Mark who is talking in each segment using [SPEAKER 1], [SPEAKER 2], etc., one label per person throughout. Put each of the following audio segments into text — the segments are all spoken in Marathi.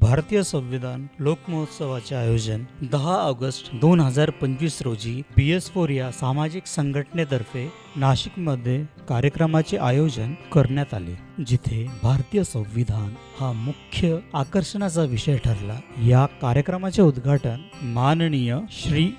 [SPEAKER 1] भारतीय संविधान लोकमहोत्सवाचे आयोजन दहा ऑगस्ट दोन हजार पंचवीस रोजी बी एस फोर या सामाजिक संघटनेतर्फे नाशिकमध्ये कार्यक्रमाचे आयोजन करण्यात आले जिथे भारतीय संविधान हा मुख्य आकर्षणाचा विषय ठरला. या कार्यक्रमाचे उद्घाटन माननीय श्री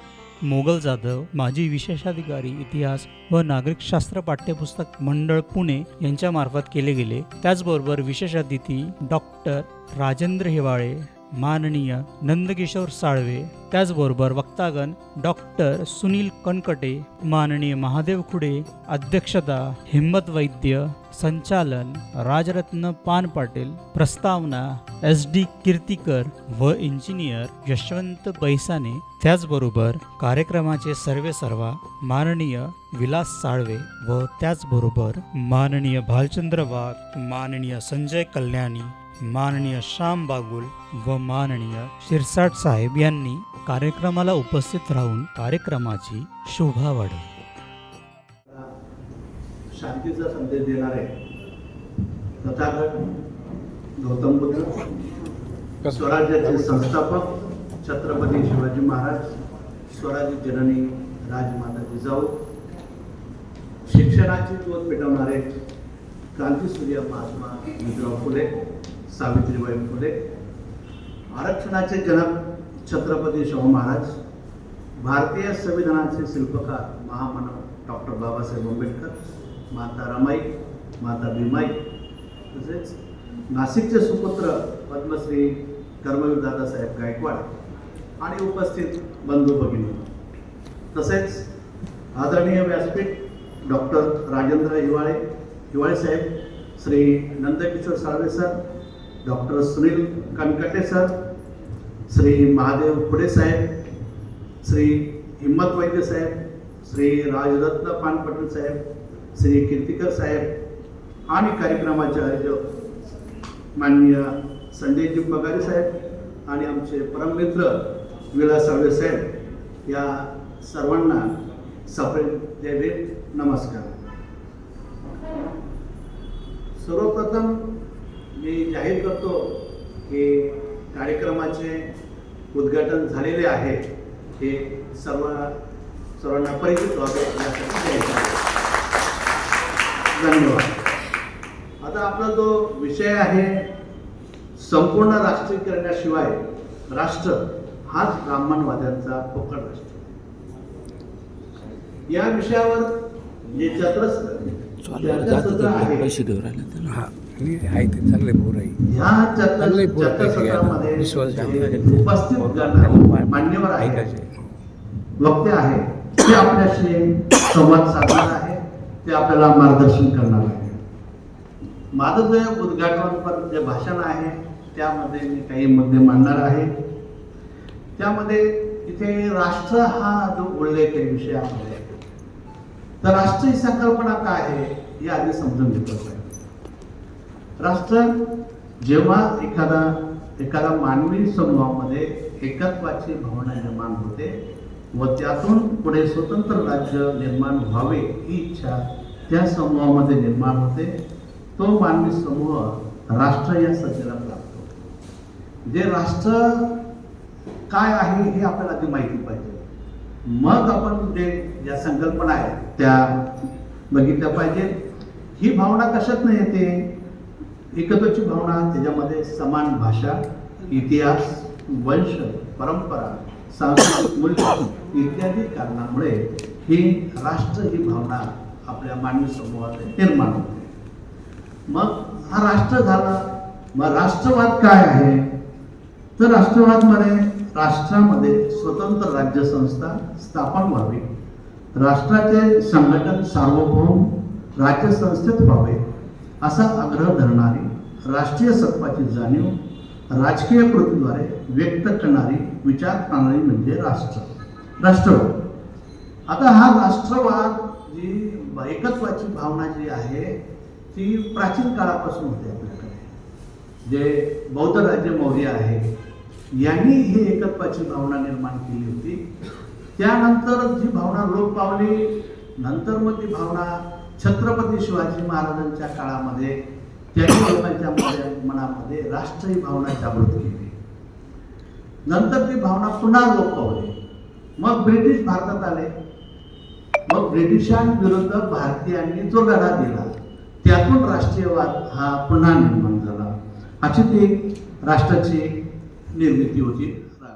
[SPEAKER 1] मोगल जाधव माजी विशेषाधिकारी इतिहास व नागरिकशास्त्र पाठ्यपुस्तक मंडळ पुणे यांच्या मार्फत केले गेले. त्याचबरोबर विशेष अतिथी डॉक्टर राजेंद्र हिवाळे माननीय नंदकिशोर साळवे त्याचबरोबर वक्तागण डॉक्टर सुनील कनकटे माननीय महादेव खुडे अध्यक्षता हिम्मत वैद्य संचालन राजरत्न पान पाटील प्रस्तावना एस डी कीर्तीकर व इंजिनियर यशवंत बैसाने त्याचबरोबर कार्यक्रमाचे सर्वे सर्वा माननीय विलास साळवे व त्याचबरोबर माननीय भालचंद्र वाघ माननीय संजय कल्याणी माननीय श्याम बागुल व माननीय शिरसाट साहेब यांनी कार्यक्रमाला उपस्थित राहून कार्यक्रमाची शोभा वाढवली.
[SPEAKER 2] शांतीचा संदेश देणारे तथागत गौतम बुद्ध स्वराज्याचे संस्थापक छत्रपती शिवाजी महाराज स्वराज्य जननी राजमाता जिजाऊ शिक्षणाची जोत पेटवणारे क्रांतीसूर्य महात्मा ज्योतिराव फुले सावित्रीबाई फुले आरक्षणाचे जनक छत्रपती शाहू महाराज भारतीय संविधानाचे शिल्पकार महामानव डॉक्टर बाबासाहेब आंबेडकर माता रमाई माता भीमाई तसेच नाशिकचे सुपुत्र पद्मश्री कर्मवीर दादासाहेब गायकवाड आणि उपस्थित बंधू भगिनी. तसेच आदरणीय व्यासपीठ doctor Rajendra Hiwale Hiwale saheb Shri Nandkishor Salve sir doctor Sunil Kanakate sir Shri Mahadev Khude saheb Shri Himmat Vaidya saheb Shri Rajratna पानपटेल साहेब श्री कीर्तिकर साहेब आणि कार्यक्रमाचे आयोजक माननीय संजयजी पगारे साहेब आणि आमचे परममित्र विलास सावळे साहेब या सर्वांना सप्रेम नमस्कार. सर्वप्रथम मी जाहीर करतो की कार्यक्रमाचे उद्घाटन झालेले आहे हे सर्व सर्वांना परिचित व्हावे. धन्यवाद. आता आपला जो विषय आहे संपूर्ण राष्ट्रीयकरणाशिवाय राष्ट्र हाच ब्राह्मणवाद्यांचा पोकळ राष्ट्र. या विषयावर जे चर्चासत्र आहे
[SPEAKER 3] आहे ते चांगले पोर आहे चांगले पोर पैसे विश्वास ऐकायचे
[SPEAKER 2] वक्ते आहे ते आपल्याशी संवाद साधणार आहे ते आपल्याला मार्गदर्शन करणार आहे माझं जे उद्घाटनपर जे भाषण आहे त्यामध्ये मी काही मुद्दे मांडणार आहे. त्यामध्ये इथे राष्ट्र हा जो उल्लेख आहे. विषयामध्ये तर राष्ट्र ही संकल्पना काय आहे हे आधी समजून घेतलं पाहिजे. राष्ट्र जेव्हा एखादा एखादा मानवी समूहामध्ये एकत्वाची भावना निर्माण होते व त्यातून पुढे स्वतंत्र राज्य निर्माण व्हावे ही इच्छा त्या समूहामध्ये निर्माण होते तो मानवी समूह राष्ट्र या संज्ञेला प्राप्त होतो. जे राष्ट्र काय आहे हे आपल्याला आधी माहिती पाहिजे. मग आपण जे ज्या संकल्पना आहेत त्या बघितल्या पाहिजेत. ही भावना कशात नाही येते? एकत्वाची भावना त्याच्यामध्ये समान भाषा इतिहास वंश परंपरा सांस्कृतिक मूल्य इत्यादी कारणामुळे ही राष्ट्र ही भावना आपल्या मानवी समूहात निर्माण होते. मग हा राष्ट्र झाला. मग राष्ट्रवाद काय आहे? तर राष्ट्रवादमध्ये राष्ट्रामध्ये स्वतंत्र राज्य संस्था स्थापन व्हावी. राष्ट्राचे संघटन सार्वभौम राज्यसंस्थेत व्हावे असा आग्रह धरणारी राष्ट्रीय सत्वाची जाणीव राजकीय कृतीद्वारे व्यक्त करणारी विचार प्रणाली म्हणजे राष्ट्र. राष्ट्रवाद. आता हा राष्ट्रवाद जी एकत्वाची भावना जी आहे ती प्राचीन काळापासून होते आपल्याकडे. जे बौद्ध राज्य मौर्य आहे यांनी ही एकत्वाची भावना निर्माण केली होती. त्यानंतर जी भावना लोप पावली नंतर मग ती भावना छत्रपती शिवाजी महाराजांच्या काळामध्ये त्यांनी लोकांच्या मनामध्ये राष्ट्रीय भावना जागृत केली. नंतर ती भावना पुन्हा लोक पावली मग ब्रिटिश भारतात आले. मग ब्रिटिशांविरुद्ध भारतीयांनी जो लढा दिला त्यातून राष्ट्रीयवाद हा पुन्हा निर्माण झाला. अशी ती राष्ट्राची निर्मिती होती.